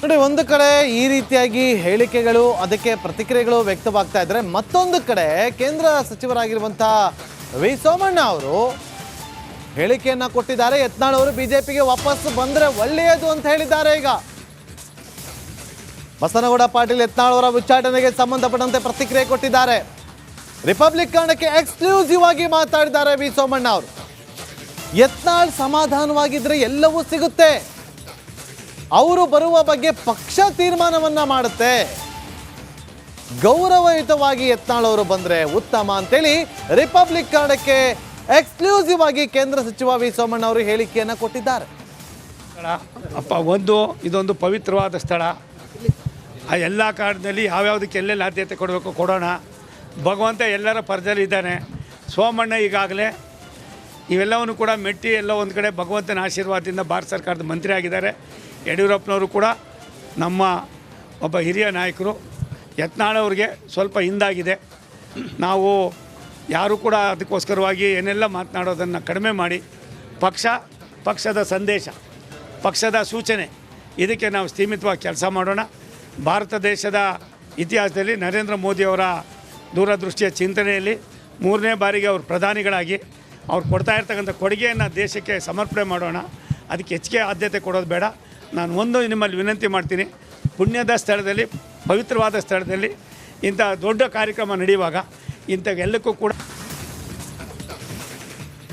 ನೋಡಿ, ಒಂದು ಕಡೆ ಈ ರೀತಿಯಾಗಿ ಹೇಳಿಕೆಗಳು, ಅದಕ್ಕೆ ಪ್ರತಿಕ್ರಿಯೆಗಳು ವ್ಯಕ್ತವಾಗ್ತಾ ಇದ್ರೆ ಮತ್ತೊಂದು ಕಡೆ ಕೇಂದ್ರ ಸಚಿವರಾಗಿರುವಂಥ ವಿ. ಸೋಮಣ್ಣ ಅವರು ಹೇಳಿಕೆಯನ್ನು ಕೊಟ್ಟಿದ್ದಾರೆ. ಯತ್ನಾಳ್ ಅವರು ಬಿಜೆಪಿಗೆ ವಾಪಸ್ ಬಂದ್ರೆ ಒಳ್ಳೆಯದು ಅಂತ ಹೇಳಿದ್ದಾರೆ ಈಗ. ಬಸನಗೌಡ ಪಾಟೀಲ್ ಯತ್ನಾಳ್ ಅವರ ಉಚ್ಚಾಟನೆಗೆ ಸಂಬಂಧಪಟ್ಟಂತೆ ಪ್ರತಿಕ್ರಿಯೆ ಕೊಟ್ಟಿದ್ದಾರೆ. ರಿಪಬ್ಲಿಕ್ ಕಾರಣಕ್ಕೆ ಎಕ್ಸ್ಕ್ಲೂಸಿವ್ ಆಗಿ ಮಾತಾಡಿದ್ದಾರೆ ವಿ. ಸೋಮಣ್ಣ ಅವರು. ಯತ್ನಾಳ್ ಸಮಾಧಾನವಾಗಿದ್ದರೆ ಎಲ್ಲವೂ ಸಿಗುತ್ತೆ. ಅವರು ಬರುವ ಬಗ್ಗೆ ಪಕ್ಷ ತೀರ್ಮಾನವನ್ನ ಮಾಡುತ್ತೆ. ಗೌರವಯುತವಾಗಿ ಯತ್ನಾಳವರು ಬಂದ್ರೆ ಉತ್ತಮ ಅಂತೇಳಿ ರಿಪಬ್ಲಿಕ್ ಕಾರ್ಡಕ್ಕೆ ಎಕ್ಸ್ಕ್ಲೂಸಿವ್ ಆಗಿ ಕೇಂದ್ರ ಸಚಿವ ವಿ ಸೋಮಣ್ಣ ಅವರು ಹೇಳಿಕೆಯನ್ನ ಕೊಟ್ಟಿದ್ದಾರೆ. ಅಪ್ಪ, ಒಂದು, ಇದೊಂದು ಪವಿತ್ರವಾದ ಸ್ಥಳ. ಆ ಎಲ್ಲ ಕಾರಣದಲ್ಲಿ ಯಾವ್ಯಾವುದಕ್ಕೆ ಎಲ್ಲೆಲ್ಲಿ ಆದ್ಯತೆ ಕೊಡಬೇಕು ಕೊಡೋಣ. ಭಗವಂತ ಎಲ್ಲರ ಪರದಲ್ಲಿ ಇದ್ದಾನೆ. ಸೋಮಣ್ಣ ಈಗಾಗಲೇ ಇವೆಲ್ಲವನ್ನು ಕೂಡ ಮೆಟ್ಟಿ ಎಲ್ಲ ಒಂದು ಕಡೆ ಭಗವಂತನ ಆಶೀರ್ವಾದದಿಂದ ಭಾರತ ಸರ್ಕಾರದ ಮಂತ್ರಿ ಆಗಿದ್ದಾರೆ. ಯಡಿಯೂರಪ್ಪನವರು ಕೂಡ ನಮ್ಮ ಒಬ್ಬ ಹಿರಿಯ ನಾಯಕರು ಯತ್ನಾಳವ್ರಿಗೆ ಸ್ವಲ್ಪ ಹಿಂದಾಗಿದೆ. ನಾವು ಯಾರು ಕೂಡ ಅದಕ್ಕೋಸ್ಕರವಾಗಿ ಏನೆಲ್ಲ ಮಾತನಾಡೋದನ್ನು ಕಡಿಮೆ ಮಾಡಿ, ಪಕ್ಷ, ಪಕ್ಷದ ಸಂದೇಶ, ಪಕ್ಷದ ಸೂಚನೆ, ಇದಕ್ಕೆ ನಾವು ಸೀಮಿತವಾಗಿ ಕೆಲಸ ಮಾಡೋಣ. ಭಾರತ ದೇಶದ ಇತಿಹಾಸದಲ್ಲಿ ನರೇಂದ್ರ ಮೋದಿಯವರ ದೂರದೃಷ್ಟಿಯ ಚಿಂತನೆಯಲ್ಲಿ ಮೂರನೇ ಬಾರಿಗೆ ಅವರು ಪ್ರಧಾನಿಗಳಾಗಿ, ಅವ್ರು ಕೊಡ್ತಾ ಇರ್ತಕ್ಕಂಥ ಕೊಡುಗೆಯನ್ನು ದೇಶಕ್ಕೆ ಸಮರ್ಪಣೆ ಮಾಡೋಣ. ಅದಕ್ಕೆ ಹೆಚ್ಚಿಗೆ ಆದ್ಯತೆ ಕೊಡೋದು ಬೇಡ. ನಾನು ಒಂದು ನಿಮ್ಮಲ್ಲಿ ವಿನಂತಿ ಮಾಡ್ತೀನಿ. ಪುಣ್ಯದ ಸ್ಥಳದಲ್ಲಿ, ಪವಿತ್ರವಾದ ಸ್ಥಳದಲ್ಲಿ ಇಂಥ ದೊಡ್ಡ ಕಾರ್ಯಕ್ರಮ ನಡೆಯುವಾಗ ಇಂಥ ಎಲ್ಲಕ್ಕೂ ಕೂಡ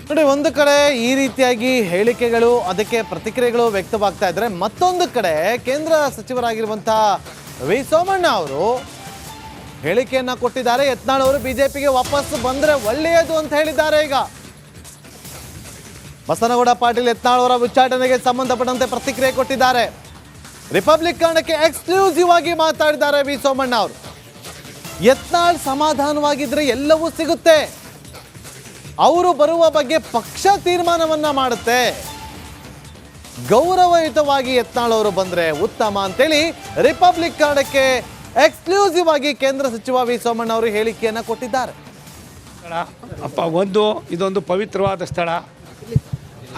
ನೋಡಿ, ಒಂದು ಕಡೆ ಈ ರೀತಿಯಾಗಿ ಹೇಳಿಕೆಗಳು, ಅದಕ್ಕೆ ಪ್ರತಿಕ್ರಿಯೆಗಳು ವ್ಯಕ್ತವಾಗ್ತಾ ಇದ್ದರೆ ಮತ್ತೊಂದು ಕಡೆ ಕೇಂದ್ರ ಸಚಿವರಾಗಿರುವಂಥ ವಿ ಸೋಮಣ್ಣ ಅವರು ಹೇಳಿಕೆಯನ್ನು ಕೊಟ್ಟಿದ್ದಾರೆ. ಯತ್ನಾಳ್ ಅವರು ಬಿಜೆಪಿಗೆ ವಾಪಸ್ ಬಂದ್ರೆ ಒಳ್ಳೆಯದು ಅಂತ ಹೇಳಿದ್ದಾರೆ ಈಗ. ಬಸನಗೌಡ ಪಾಟೀಲ್ ಯತ್ನಾಳ್ ಅವರ ಉಚ್ಚಾಟನೆಗೆ ಸಂಬಂಧಪಟ್ಟಂತೆ ಪ್ರತಿಕ್ರಿಯೆ ಕೊಟ್ಟಿದ್ದಾರೆ. ರಿಪಬ್ಲಿಕ್ ಕಾರಣಕ್ಕೆ ಎಕ್ಸ್ಕ್ಲೂಸಿವ್ ಆಗಿ ಮಾತಾಡಿದ್ದಾರೆ ವಿ. ಸೋಮಣ್ಣ ಅವರು. ಯತ್ನಾಳ್ ಸಮಾಧಾನವಾಗಿದ್ರೆ ಎಲ್ಲವೂ ಸಿಗುತ್ತೆ. ಅವರು ಬರುವ ಬಗ್ಗೆ ಪಕ್ಷ ತೀರ್ಮಾನವನ್ನ ಮಾಡುತ್ತೆ. ಗೌರವಯುತವಾಗಿ ಯತ್ನಾಳ್ ಅವರು ಬಂದ್ರೆ ಉತ್ತಮ ಅಂತೇಳಿ ರಿಪಬ್ಲಿಕ್ ಕಾರಣಕ್ಕೆ ಎಕ್ಸ್ಕ್ಲೂಸಿವ್ ಆಗಿ ಕೇಂದ್ರ ಸಚಿವ ವಿ. ಸೋಮಣ್ಣ ಅವರು ಹೇಳಿಕೆಯನ್ನ ಕೊಟ್ಟಿದ್ದಾರೆ. ಅಪ್ಪ, ಒಂದು, ಇದೊಂದು ಪವಿತ್ರವಾದ ಸ್ಥಳ.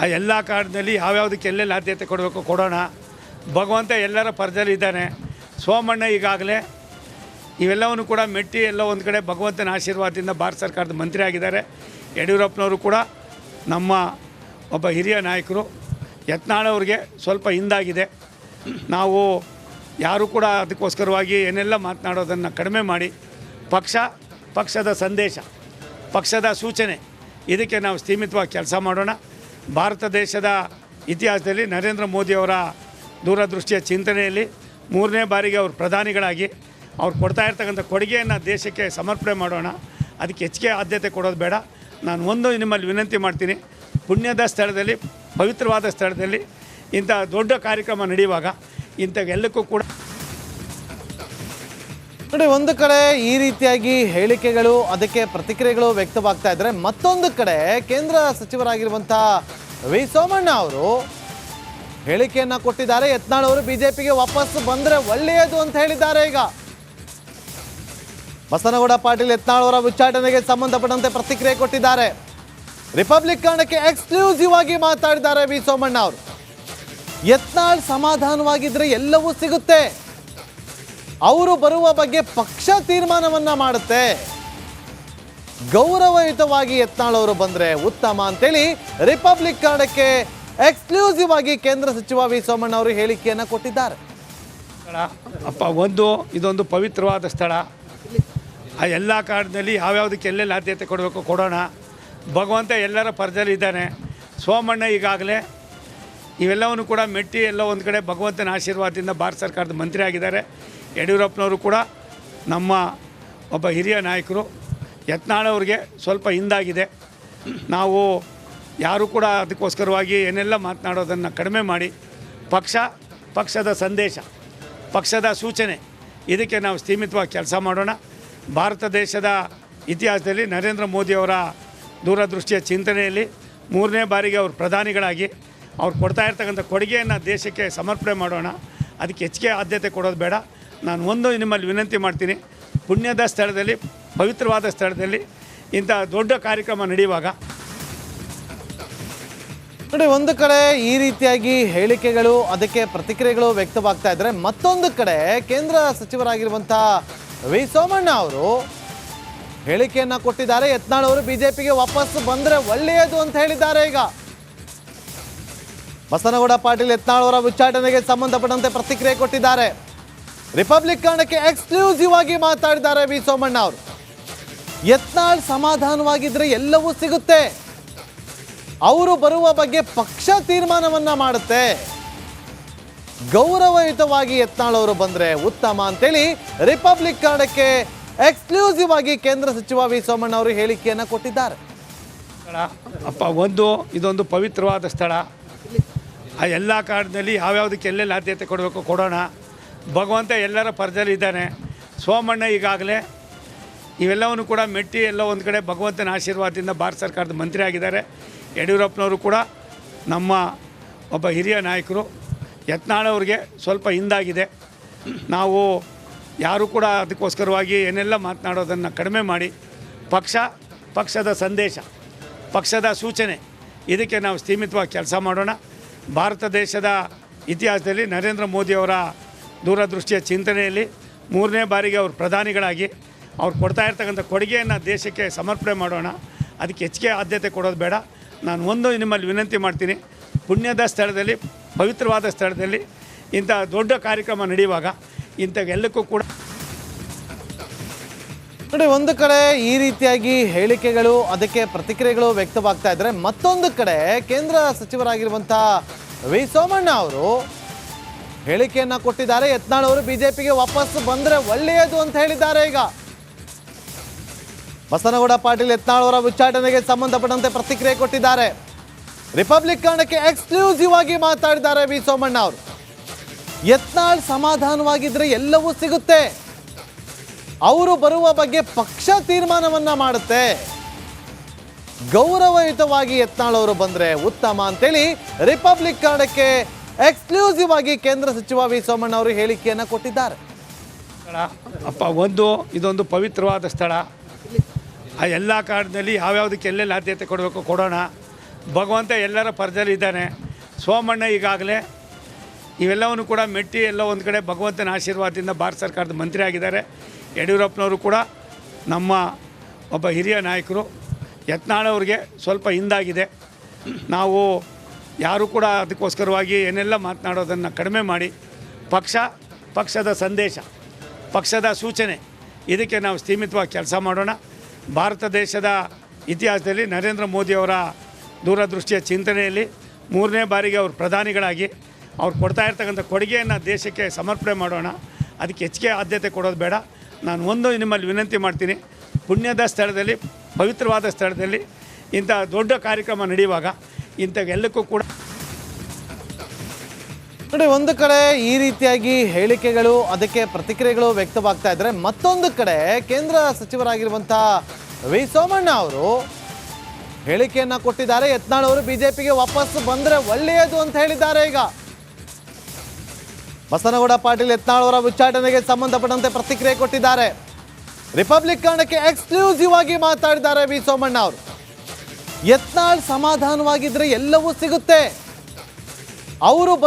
ಆ ಎಲ್ಲ ಕಾರಣದಲ್ಲಿ ಯಾವ್ಯಾವುದಕ್ಕೆ ಎಲ್ಲೆಲ್ಲಿ ಆದ್ಯತೆ ಕೊಡಬೇಕು ಕೊಡೋಣ. ಭಗವಂತ ಎಲ್ಲರ ಪರದಲ್ಲಿ ಇದ್ದಾನೆ. ಸೋಮಣ್ಣ ಈಗಾಗಲೇ ಇವೆಲ್ಲವನ್ನು ಕೂಡ ಮೆಟ್ಟಿ ಎಲ್ಲ ಒಂದು ಕಡೆ ಭಗವಂತನ ಆಶೀರ್ವಾದದಿಂದ ಭಾರತ ಸರ್ಕಾರದ ಮಂತ್ರಿ ಆಗಿದ್ದಾರೆ. ಯಡಿಯೂರಪ್ಪನವರು ಕೂಡ ನಮ್ಮ ಒಬ್ಬ ಹಿರಿಯ ನಾಯಕರು. ಯತ್ನಾಳವ್ರಿಗೆ ಸ್ವಲ್ಪ ಹಿಂದಾಗಿದೆ. ನಾವು ಯಾರು ಕೂಡ ಅದಕ್ಕೋಸ್ಕರವಾಗಿ ಏನೆಲ್ಲ ಮಾತನಾಡೋದನ್ನು ಕಡಿಮೆ ಮಾಡಿ. ಪಕ್ಷ, ಪಕ್ಷದ ಸಂದೇಶ, ಪಕ್ಷದ ಸೂಚನೆ. ಇದಕ್ಕೆ ನಾವು ಸೀಮಿತವಾಗಿ ಕೆಲಸ ಮಾಡೋಣ. ಭಾರತ ದೇಶದ ಇತಿಹಾಸದಲ್ಲಿ ನರೇಂದ್ರ ಮೋದಿಯವರ ದೂರದೃಷ್ಟಿಯ ಚಿಂತನೆಯಲ್ಲಿ ಮೂರನೇ ಬಾರಿಗೆ ಅವರು ಪ್ರಧಾನಿಗಳಾಗಿ ಅವ್ರು ಕೊಡ್ತಾ ಇರ್ತಕ್ಕಂಥ ಕೊಡುಗೆಯನ್ನು ದೇಶಕ್ಕೆ ಸಮರ್ಪಣೆ ಮಾಡೋಣ. ಅದಕ್ಕೆ ಹೆಚ್ಚಿಗೆ ಆದ್ಯತೆ ಕೊಡೋದು ಬೇಡ. ನಾನು ಒಂದು ನಿಮ್ಮಲ್ಲಿ ವಿನಂತಿ ಮಾಡ್ತೀನಿ. ಪುಣ್ಯದ ಸ್ಥಳದಲ್ಲಿ, ಪವಿತ್ರವಾದ ಸ್ಥಳದಲ್ಲಿ ಇಂಥ ದೊಡ್ಡ ಕಾರ್ಯಕ್ರಮ ನಡೆಯುವಾಗ ಇಂಥ ಎಲ್ಲಕ್ಕೂ ಕೂಡ ನೋಡಿ, ಒಂದು ಕಡೆ ಈ ರೀತಿಯಾಗಿ ಹೇಳಿಕೆಗಳು, ಅದಕ್ಕೆ ಪ್ರತಿಕ್ರಿಯೆಗಳು ವ್ಯಕ್ತವಾಗ್ತಾ ಇದ್ದರೆ ಮತ್ತೊಂದು ಕಡೆ ಕೇಂದ್ರ ಸಚಿವರಾಗಿರುವಂತಹ ವಿ ಸೋಮಣ್ಣ ಅವರು ಹೇಳಿಕೆಯನ್ನ ಕೊಟ್ಟಿದ್ದಾರೆ. ಯತ್ನಾಳ್ ಅವರು ಬಿಜೆಪಿಗೆ ವಾಪಸ್ ಬಂದ್ರೆ ಒಳ್ಳೆಯದು ಅಂತ ಹೇಳಿದ್ದಾರೆ ಈಗ. ಬಸನಗೌಡ ಪಾಟೀಲ್ ಯತ್ನಾಳ್ ಅವರ ಉಚ್ಚಾಟನೆಗೆ ಸಂಬಂಧಪಟ್ಟಂತೆ ಪ್ರತಿಕ್ರಿಯೆ ಕೊಟ್ಟಿದ್ದಾರೆ. ರಿಪಬ್ಲಿಕ್ ಕಾರಣಕ್ಕೆ ಎಕ್ಸ್ಕ್ಲೂಸಿವ್ ಆಗಿ ಮಾತಾಡಿದ್ದಾರೆ ವಿ ಸೋಮಣ್ಣ ಅವರು. ಯತ್ನಾಳ್ ಸಮಾಧಾನವಾಗಿದ್ರೆ ಎಲ್ಲವೂ ಸಿಗುತ್ತೆ. ಅವರು ಬರುವ ಬಗ್ಗೆ ಪಕ್ಷ ತೀರ್ಮಾನವನ್ನ ಮಾಡುತ್ತೆ. ಗೌರವಯುತವಾಗಿ ಯತ್ನಾಳ್ ಬಂದರೆ ಉತ್ತಮ ಅಂತೇಳಿ ರಿಪಬ್ಲಿಕ್ ಕಾರ್ಡಕ್ಕೆ ಎಕ್ಸ್ಕ್ಲೂಸಿವ್ ಆಗಿ ಕೇಂದ್ರ ಸಚಿವ ವಿ ಸೋಮಣ್ಣ ಅವರು ಹೇಳಿಕೆಯನ್ನ ಕೊಟ್ಟಿದ್ದಾರೆ. ಅಪ್ಪ, ಒಂದು, ಇದೊಂದು ಪವಿತ್ರವಾದ ಸ್ಥಳ. ಆ ಎಲ್ಲ ಕಾರಣದಲ್ಲಿ ಯಾವ್ಯಾವುದಕ್ಕೆ ಎಲ್ಲೆಲ್ಲಿ ಆದ್ಯತೆ ಕೊಡಬೇಕು ಕೊಡೋಣ. ಭಗವಂತ ಎಲ್ಲರ ಪರದಲ್ಲಿ ಇದ್ದಾನೆ. ಸೋಮಣ್ಣ ಈಗಾಗಲೇ ಇವೆಲ್ಲವನ್ನು ಕೂಡ ಮೆಟ್ಟಿ ಎಲ್ಲ ಒಂದು ಕಡೆ ಭಗವಂತನ ಆಶೀರ್ವಾದದಿಂದ ಭಾರತ ಸರ್ಕಾರದ ಮಂತ್ರಿ ಆಗಿದ್ದಾರೆ. ಯಡಿಯೂರಪ್ಪನವರು ಕೂಡ ನಮ್ಮ ಒಬ್ಬ ಹಿರಿಯ ನಾಯಕರು. ಯತ್ನಾಳವ್ರಿಗೆ ಸ್ವಲ್ಪ ಹಿಂದಾಗಿದೆ. ನಾವು ಯಾರು ಕೂಡ ಅದಕ್ಕೋಸ್ಕರವಾಗಿ ಏನೆಲ್ಲ ಮಾತನಾಡೋದನ್ನು ಕಡಿಮೆ ಮಾಡಿ, ಪಕ್ಷ, ಪಕ್ಷದ ಸಂದೇಶ, ಪಕ್ಷದ ಸೂಚನೆ, ಇದಕ್ಕೆ ನಾವು ಸೀಮಿತವಾಗಿ ಕೆಲಸ ಮಾಡೋಣ. ಭಾರತ ದೇಶದ ಇತಿಹಾಸದಲ್ಲಿ ನರೇಂದ್ರ ಮೋದಿಯವರ ದೂರದೃಷ್ಟಿಯ ಚಿಂತನೆಯಲ್ಲಿ ಮೂರನೇ ಬಾರಿಗೆ ಅವರು ಪ್ರಧಾನಿಗಳಾಗಿ, ಅವ್ರು ಕೊಡ್ತಾ ಇರ್ತಕ್ಕಂಥ ಕೊಡುಗೆಯನ್ನು ದೇಶಕ್ಕೆ ಸಮರ್ಪಣೆ ಮಾಡೋಣ. ಅದಕ್ಕೆ ಹೆಚ್ಚಿಗೆ ಆದ್ಯತೆ ಕೊಡೋದು ಬೇಡ. ನಾನು ಒಂದು ನಿಮ್ಮಲ್ಲಿ ವಿನಂತಿ ಮಾಡ್ತೀನಿ. ಪುಣ್ಯದ ಸ್ಥಳದಲ್ಲಿ, ಪವಿತ್ರವಾದ ಸ್ಥಳದಲ್ಲಿ ಇಂಥ ದೊಡ್ಡ ಕಾರ್ಯಕ್ರಮ ನಡೆಯುವಾಗ. ನೋಡಿ, ಒಂದು ಕಡೆ ಈ ರೀತಿಯಾಗಿ ಹೇಳಿಕೆಗಳು, ಅದಕ್ಕೆ ಪ್ರತಿಕ್ರಿಯೆಗಳು ವ್ಯಕ್ತವಾಗ್ತಾ ಇದ್ದರೆ ಮತ್ತೊಂದು ಕಡೆ ಕೇಂದ್ರ ಸಚಿವರಾಗಿರುವಂತಹ ವಿ ಸೋಮಣ್ಣ ಅವರು ಹೇಳಿಕೆಯನ್ನು ಕೊಟ್ಟಿದ್ದಾರೆ. ಯತ್ನಾಳ್ ಅವರು ಬಿಜೆಪಿಗೆ ವಾಪಸ್ ಬಂದ್ರೆ ಒಳ್ಳೆಯದು ಅಂತ ಹೇಳಿದ್ದಾರೆ ಈಗ. ಬಸನಗೌಡ ಪಾಟೀಲ್ ಯತ್ನಾಳ್ ಅವರ ಉಚ್ಚಾಟನೆಗೆ ಸಂಬಂಧಪಟ್ಟಂತೆ ಪ್ರತಿಕ್ರಿಯೆ ಕೊಟ್ಟಿದ್ದಾರೆ. ರಿಪಬ್ಲಿಕ್ ಕಾರಣಕ್ಕೆ ಎಕ್ಸ್ಕ್ಲೂಸಿವ್ ಆಗಿ ಮಾತಾಡಿದ್ದಾರೆ ವಿ ಸೋಮಣ್ಣ ಅವರು. ಯತ್ನಾಳ್ ಸಮಾಧಾನವಾಗಿದ್ರೆ ಎಲ್ಲವೂ ಸಿಗುತ್ತೆ. ಅವರು ಬರುವ ಬಗ್ಗೆ ಪಕ್ಷ ತೀರ್ಮಾನವನ್ನ ಮಾಡುತ್ತೆ. ಗೌರವಯುತವಾಗಿ ಯತ್ನಾಳ್ ಅವರು ಬಂದ್ರೆ ಉತ್ತಮ ಅಂತೇಳಿ ರಿಪಬ್ಲಿಕ್ ಕಾರಣಕ್ಕೆ ಎಕ್ಸ್ಕ್ಲೂಸಿವ್ ಆಗಿ ಕೇಂದ್ರ ಸಚಿವ ವಿ ಸೋಮಣ್ಣ ಅವರು ಹೇಳಿಕೆಯನ್ನ ಕೊಟ್ಟಿದ್ದಾರೆ. ಅಪ್ಪ, ಒಂದು, ಇದೊಂದು ಪವಿತ್ರವಾದ ಸ್ಥಳ. ಆ ಎಲ್ಲ ಕಾರಣದಲ್ಲಿ ಯಾವ್ಯಾವುದಕ್ಕೆ ಎಲ್ಲೆಲ್ಲಿ ಆದ್ಯತೆ ಕೊಡಬೇಕು ಕೊಡೋಣ. ಭಗವಂತ ಎಲ್ಲರ ಪರದಲ್ಲಿ ಇದ್ದಾನೆ. ಸೋಮಣ್ಣ ಈಗಾಗಲೇ ಇವೆಲ್ಲವನ್ನು ಕೂಡ ಮೆಟ್ಟಿ ಎಲ್ಲ ಒಂದು ಕಡೆ ಭಗವಂತನ ಆಶೀರ್ವಾದದಿಂದ ಭಾರತ ಸರ್ಕಾರದ ಮಂತ್ರಿ ಆಗಿದ್ದಾರೆ. ಯಡಿಯೂರಪ್ಪನವರು ಕೂಡ ನಮ್ಮ ಒಬ್ಬ ಹಿರಿಯ ನಾಯಕರು. ಯತ್ನಾಳವ್ರಿಗೆ ಸ್ವಲ್ಪ ಹಿಂದಾಗಿದೆ. ನಾವು ಯಾರು ಕೂಡ ಅದಕ್ಕೋಸ್ಕರವಾಗಿ ಏನೆಲ್ಲ ಮಾತನಾಡೋದನ್ನು ಕಡಿಮೆ ಮಾಡಿ. ಪಕ್ಷ, ಪಕ್ಷದ ಸಂದೇಶ, ಪಕ್ಷದ ಸೂಚನೆ, ಇದಕ್ಕೆ ನಾವು ಸೀಮಿತವಾಗಿ ಕೆಲಸ ಮಾಡೋಣ. ಭಾರತ ದೇಶದ ಇತಿಹಾಸದಲ್ಲಿ ನರೇಂದ್ರ ಮೋದಿಯವರ ದೂರದೃಷ್ಟಿಯ ಚಿಂತನೆಯಲ್ಲಿ ಮೂರನೇ ಬಾರಿಗೆ ಅವರು ಪ್ರಧಾನಿಗಳಾಗಿ ಅವ್ರು ಕೊಡ್ತಾ ಇರ್ತಕ್ಕಂಥ ಕೊಡುಗೆಯನ್ನು ದೇಶಕ್ಕೆ ಸಮರ್ಪಣೆ ಮಾಡೋಣ. ಅದಕ್ಕೆ ಹೆಚ್ಚಿಗೆ ಆದ್ಯತೆ ಕೊಡೋದು ಬೇಡ. ನಾನು ಒಂದು ನಿಮ್ಮಲ್ಲಿ ವಿನಂತಿ ಮಾಡ್ತೀನಿ. ಪುಣ್ಯದ ಸ್ಥಳದಲ್ಲಿ, ಪವಿತ್ರವಾದ ಸ್ಥಳದಲ್ಲಿ ಇಂಥ ದೊಡ್ಡ ಕಾರ್ಯಕ್ರಮ ನಡೆಯುವಾಗ ಇಂಥ ಎಲ್ಲಕ್ಕೂ ಕೂಡ ನೋಡಿ, ಒಂದು ಕಡೆ ಈ ರೀತಿಯಾಗಿ ಹೇಳಿಕೆಗಳು, ಅದಕ್ಕೆ ಪ್ರತಿಕ್ರಿಯೆಗಳು ವ್ಯಕ್ತವಾಗ್ತಾ ಇದ್ದರೆ ಮತ್ತೊಂದು ಕಡೆ ಕೇಂದ್ರ ಸಚಿವರಾಗಿರುವಂಥ ವಿ ಸೋಮಣ್ಣ ಅವರು ಹೇಳಿಕೆಯನ್ನ ಕೊಟ್ಟಿದ್ದಾರೆ. ಯತ್ನಾಳ್ ಅವರು ಬಿಜೆಪಿಗೆ ವಾಪಸ್ ಬಂದ್ರೆ ಒಳ್ಳೆಯದು ಅಂತ ಹೇಳಿದ್ದಾರೆ ಈಗ. ಬಸನಗೌಡ ಪಾಟೀಲ್ ಯತ್ನಾಳ್ ಅವರ ಉಚ್ಚಾಟನೆಗೆ ಸಂಬಂಧಪಟ್ಟಂತೆ ಪ್ರತಿಕ್ರಿಯೆ ಕೊಟ್ಟಿದ್ದಾರೆ. ರಿಪಬ್ಲಿಕ್ ಕಾರಣಕ್ಕೆ ಎಕ್ಸ್ಕ್ಲೂಸಿವ್ ಆಗಿ ಮಾತಾಡಿದ್ದಾರೆ ವಿ ಸೋಮಣ್ಣ ಅವರು. ಯತ್ನಾಳ್ ಸಮಾಧಾನವಾಗಿದ್ರೆ ಎಲ್ಲವೂ ಸಿಗುತ್ತೆ. ಅವರು ಬರುವ ಬಗ್ಗೆ ಪಕ್ಷ ತೀರ್ಮಾನವನ್ನ ಮಾಡುತ್ತೆ. ಗೌರವಯುತವಾಗಿ ಯತ್ನಾಳ್ ಅವರು ಬಂದ್ರೆ ಉತ್ತಮ ಅಂತೇಳಿ ರಿಪಬ್ಲಿಕ್ ಕನ್ನಡಕ್ಕೆ ಎಕ್ಸ್ಕ್ಲೂಸಿವ್ ಆಗಿ ಕೇಂದ್ರ ಸಚಿವ ವಿ ಸೋಮಣ್ಣ ಅವರು ಹೇಳಿಕೆಯನ್ನ ಕೊಟ್ಟಿದ್ದಾರೆ. ಅಪ್ಪ, ಒಂದು, ಇದೊಂದು ಪವಿತ್ರವಾದ ಸ್ಥಳ. ಆ ಎಲ್ಲ ಕಾರಣದಲ್ಲಿ ಯಾವ್ಯಾವುದಕ್ಕೆ ಎಲ್ಲೆಲ್ಲಿ ಆದ್ಯತೆ ಕೊಡಬೇಕು ಕೊಡೋಣ. ಭಗವಂತ ಎಲ್ಲರ ಪರದಲ್ಲಿ ಇದ್ದಾನೆ. ಸೋಮಣ್ಣ ಈಗಾಗಲೇ ಇವೆಲ್ಲವನ್ನು ಕೂಡ ಮೆಟ್ಟಿ ಎಲ್ಲ ಒಂದು ಕಡೆ ಭಗವಂತನ ಆಶೀರ್ವಾದದಿಂದ ಭಾರತ ಸರ್ಕಾರದ ಮಂತ್ರಿ ಆಗಿದ್ದಾರೆ. ಯಡಿಯೂರಪ್ಪನವರು ಕೂಡ ನಮ್ಮ ಒಬ್ಬ ಹಿರಿಯ ನಾಯಕರು. ಯತ್ನಾಳವ್ರಿಗೆ ಸ್ವಲ್ಪ ಹಿಂದಾಗಿದೆ. ನಾವು ಯಾರು ಕೂಡ ಅದಕ್ಕೋಸ್ಕರವಾಗಿ ಏನೆಲ್ಲ ಮಾತನಾಡೋದನ್ನು ಕಡಿಮೆ ಮಾಡಿ, ಪಕ್ಷ, ಪಕ್ಷದ ಸಂದೇಶ, ಪಕ್ಷದ ಸೂಚನೆ, ಇದಕ್ಕೆ ನಾವು ಸೀಮಿತವಾಗಿ ಕೆಲಸ ಮಾಡೋಣ. ಭಾರತ ದೇಶದ ಇತಿಹಾಸದಲ್ಲಿ ನರೇಂದ್ರ ಮೋದಿಯವರ ದೂರದೃಷ್ಟಿಯ ಚಿಂತನೆಯಲ್ಲಿ ಮೂರನೇ ಬಾರಿಗೆ ಅವರು ಪ್ರಧಾನಿಗಳಾಗಿ, ಅವ್ರು ಕೊಡ್ತಾ ಇರ್ತಕ್ಕಂಥ ಕೊಡುಗೆಯನ್ನು ದೇಶಕ್ಕೆ ಸಮರ್ಪಣೆ ಮಾಡೋಣ. ಅದಕ್ಕೆ ಹೆಚ್ಚಿಗೆ ಆದ್ಯತೆ ಕೊಡೋದು ಬೇಡ. ನಾನು ಒಂದು ನಿಮ್ಮಲ್ಲಿ ವಿನಂತಿ ಮಾಡ್ತೀನಿ, ಪುಣ್ಯದ ಸ್ಥಳದಲ್ಲಿ, ಪವಿತ್ರವಾದ ಸ್ಥಳದಲ್ಲಿ ಇಂಥ ದೊಡ್ಡ ಕಾರ್ಯಕ್ರಮ ನಡೆಯುವಾಗ ಇಂಥ ಎಲ್ಲಕ್ಕೂ ಕೂಡ ನೋಡಿ, ಒಂದು ಕಡೆ ಈ ರೀತಿಯಾಗಿ ಹೇಳಿಕೆಗಳು, ಅದಕ್ಕೆ ಪ್ರತಿಕ್ರಿಯೆಗಳು ವ್ಯಕ್ತವಾಗ್ತಾ ಇದ್ದರೆ ಮತ್ತೊಂದು ಕಡೆ ಕೇಂದ್ರ ಸಚಿವರಾಗಿರುವಂಥ ವಿ ಸೋಮಣ್ಣ ಅವರು ಹೇಳಿಕೆಯನ್ನ ಕೊಟ್ಟಿದ್ದಾರೆ. ಯತ್ನಾಳ್ ಅವರು ಬಿಜೆಪಿಗೆ ವಾಪಸ್ ಬಂದ್ರೆ ಒಳ್ಳೆಯದು ಅಂತ ಹೇಳಿದ್ದಾರೆ ಈಗ. ಬಸನಗೌಡ ಪಾಟೀಲ್ ಯತ್ನಾಳ್ ಅವರ ಉಚ್ಚಾಟನೆಗೆ ಸಂಬಂಧಪಟ್ಟಂತೆ ಪ್ರತಿಕ್ರಿಯೆ ಕೊಟ್ಟಿದ್ದಾರೆ. ರಿಪಬ್ಲಿಕ್ ಕಾರಣಕ್ಕೆ ಎಕ್ಸ್ಕ್ಲೂಸಿವ್ ಆಗಿ ಮಾತಾಡಿದ್ದಾರೆ ವಿ ಸೋಮಣ್ಣ ಅವರು. ಯತ್ನಾಳ್ ಸಮಾಧಾನವಾಗಿದ್ರೆ ಎಲ್ಲವೂ ಸಿಗುತ್ತೆ. ಅವರು ಬರುವ